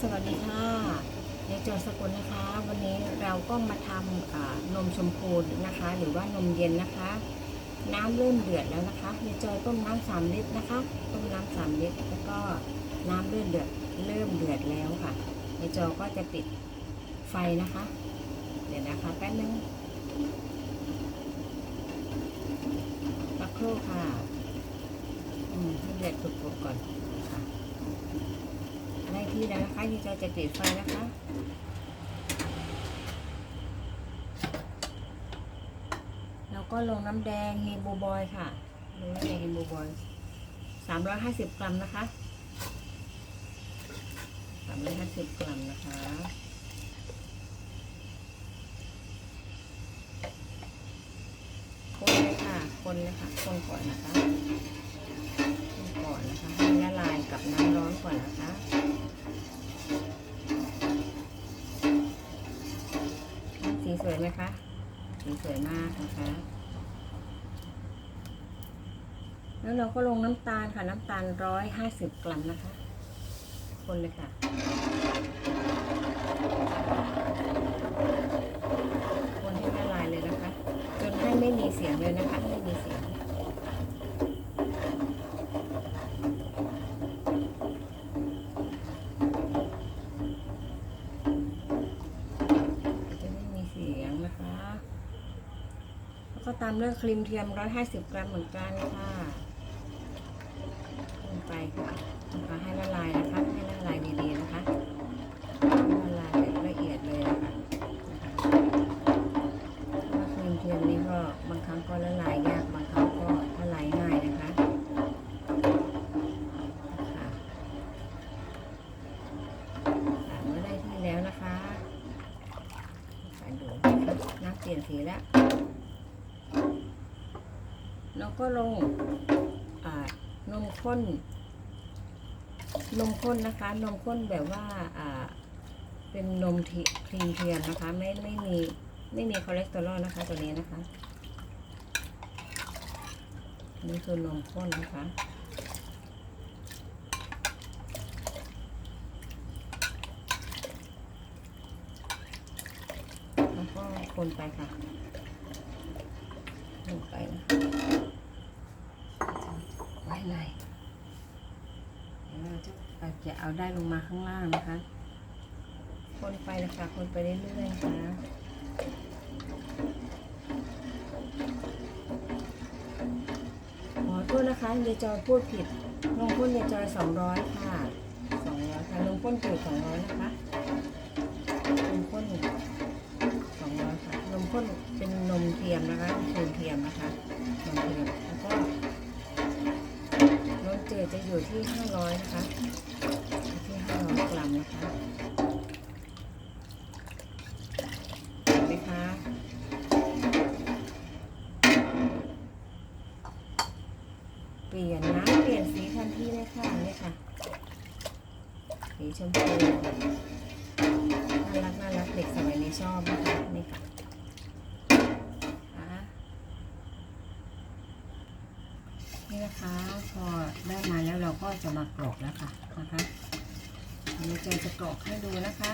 สวัสดีค่ะในจอสกุลนะคะ วันนี้เราก็มาทำนมชมพูนะคะ หรือว่านมเย็นนะคะ น้ำเริ่มเดือดแล้วนะคะในจอยต้มน้ำสามลิตรนะคะต้มน้ำสามลิตรแล้วก็น้ำเริ่มเดือดเริ่มเดือดแล้วค่ะในจอก็จะปิดไฟนะคะ เดี๋ยวนะคะแป๊บนึงสักครู่ค่ะอืมให้เดือดปุดๆก่อนค่ะ ได้ที่แล้วนะคะที่เราจะปิดไฟนะคะแล้วก็ลงน้ำแดงเฮบูบอยค่ะลงน้ำแดงเฮบูบอยสามร้อยห้าสิบกรัมนะคะสามร้อยห้าสิบกรัมนะคะคนเลยค่ะ คนเลยค่ะ คนก่อนนะคะ ก่อนนะคะให้ละลายกับน้ำร้อนก่อนนะคะสีสวยไหมคะสีสวยมากนะคะ แล้วเราก็ลงน้ำตาลค่ะน้ำตาลร้อยห้าสิบกรัมนะคะ คนเลยค่ะคนให้ละลายเลยนะคะ จนให้ไม่มีเสียงเลยนะคะไม่มีเสียง จะไม่มีเสียงนะคะ แล้ว ก็ตามด้วยครีมเทียม 150 กรัมเหมือนกันค่ะลงไปค่ะนะคะให้ละลายนะคะ ให้ละลายดีๆนะคะละลายแบบละเอียดเลยนะคะคะเพราะว่าครีมเทียมนี่ก็บางครั้งก็ละลายยากบางครั้งก็ละลายง่ายนะคะค่ะค่ะเมื่อได้ที่แล้วนะคะไปดูน้ำเปลี่ยนสีแล้ว แล้วก็ลงนมข้น นมข้นนะคะ นมข้นแบบว่าเป็นนมครีมเทียมนะคะ ไม่ไม่มีไม่มีคอเลสเตอรอลนะคะตัวนี้นะคะ นี่คือนมข้นนะคะแล้วก็คนไปค่ะคนไปนะคะ ไว้เลยเดี๋ยวเราจะจะเอาได้ลงมาข้างล่างนะคะ คนไปนะคะคนไปเรื่อยๆนะคะขอโทษนะคะยายจอยพูดผิดลงพ่นยายจอยสองร้อยค่ะสองร้อยค่ะลงพ่นผิดสองร้อยนะคะลงพ่นสองร้อยค่ะนมข้นเป็นนมเทียมนะคะนมเทียมนะคะนมเทียมแล้วก็ นมจืดจะอยู่ที่ห้าร้อยนะคะ ที่ห้าร้อยกรัมนะคะเห็นไหมคะเปลี่ยนน้ำเปลี่ยนสีทันทีเลยค่ะนี่ค่ะ สีชมพูน่ารักน่ารักเด็กสมัยนี้ชอบนะคะนี่ค่ะ นะคะ พอได้มาแล้วเราก็จะมากรอกแล้วค่ะนะคะอันนี้เจจะกรอกให้ดูนะคะ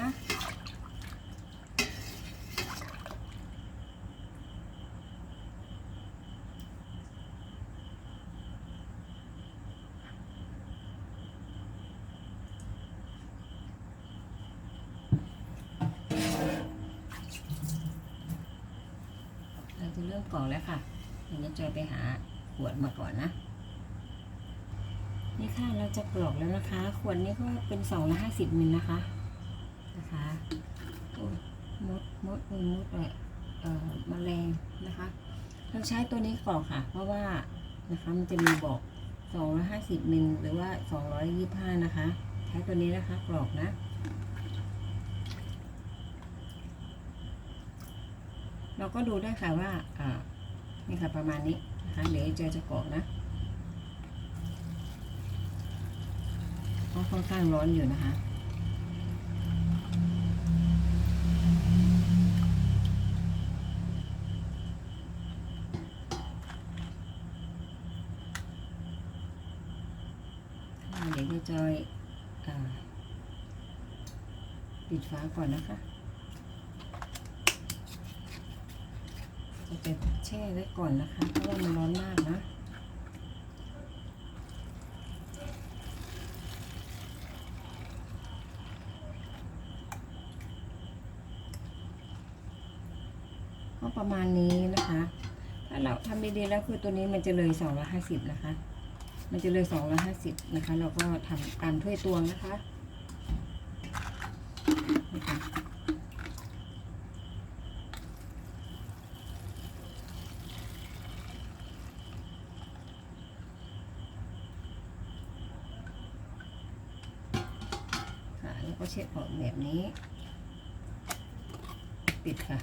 เราจะเริ่มกรอกแล้วค่ะเดี๋ยวจะไปหาขวดมาก่อนนะ นี่ค่ะเราจะกรอกแล้วนะคะ ขวดนี้ก็เป็นสองร้อยห้าสิบมิลนะคะนะคะมดมดมีมดเอ่อแมลงนะคะ เราใช้ตัวนี้กรอกค่ะ เพราะว่านะคะมันจะมีบอกสองร้อยห้าสิบมิลหรือว่าสองร้อยยี่ห้านะคะใช้ตัวนี้นะคะกรอกนะเราก็ดูได้ค่ะว่า อ่า นี่ค่ะประมาณนี้นะคะ เดี๋ยวเจอจะกรอกนะ เพราะค่อนข้างร้อนอยู่นะคะ เดี๋ยวจะจอยอปิดฝาก่อนนะคะ จะไปแช่ไว้ก่อนนะคะ เพราะว่ามันร้อนมากนะ ก็ประมาณนี้นะคะ ถ้าเราทำดีๆแล้วคือตัวนี้มันจะเลย250นะคะ มันจะเลย250นะคะ เราก็ทำตามถ้วยตวงนะคะนี่ค่ะแล้วก็เช็ดออกแบบนี้ ปิดค่ะ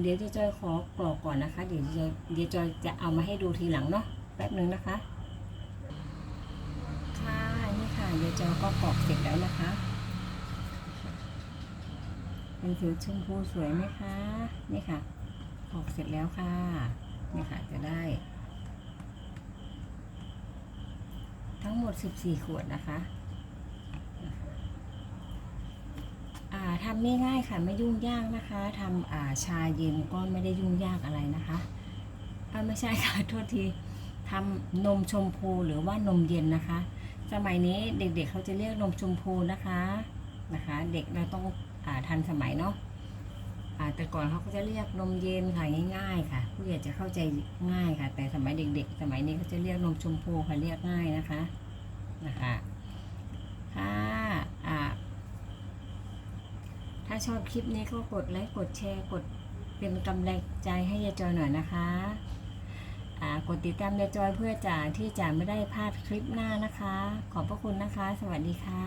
เดี๋ยวเจะจอยขอกรอกก่อนนะคะ เดี๋ยวเจะเดี๋ยวจอยจะเอามาให้ดูทีหลังเนาะแป๊บหนึ่งนะคะ ค่ะนี่ค่ะเดี๋ยวจอยก็กรอกเสร็จแล้วนะคะเป็นสีชมพูสวยไหมคะนี่ค่ะกรอกเสร็จแล้วค่ะนี่ค่ะจะได้ ทั้งหมด 14 ขวดนะคะ อ่า ทำง่ายๆค่ะไม่ยุ่งยากนะคะทำาชาเย็นก็ไม่ได้ยุ่งยากอะไรนะคะไม่ใช่ค่ะโทษทีทำนมชมพูหรือว่านมเย็นนะคะ สมัยนี้เด็กๆเขาจะเรียกนมชมพูนะคะนะคะ เด็กเราต้องอทันสมัยเนาะแต่ก่อนเขาก็จะเรียกนมเย็นค่ะง่ายๆ ค่ะ ผู้ใหญ่จะเข้าใจง่ายค่ะ แต่สมัยเด็ก ๆ สมัยนี้เขาจะเรียกนมชมพูค่ะเรียกง่ายนะคะนะคะค่ะอ่า ถ้าชอบคลิปนี้ก็กดไลค์กดแชร์กดเป็นกำลังใจให้ยายจอยหน่อยนะคะกดติดตามยายจอยเพื่อจะที่จะไม่ได้พลาดคลิปหน้านะคะ ขอบพระคุณนะคะ สวัสดีค่ะ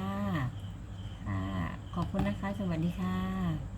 ขอบคุณนะคะ สวัสดีค่ะ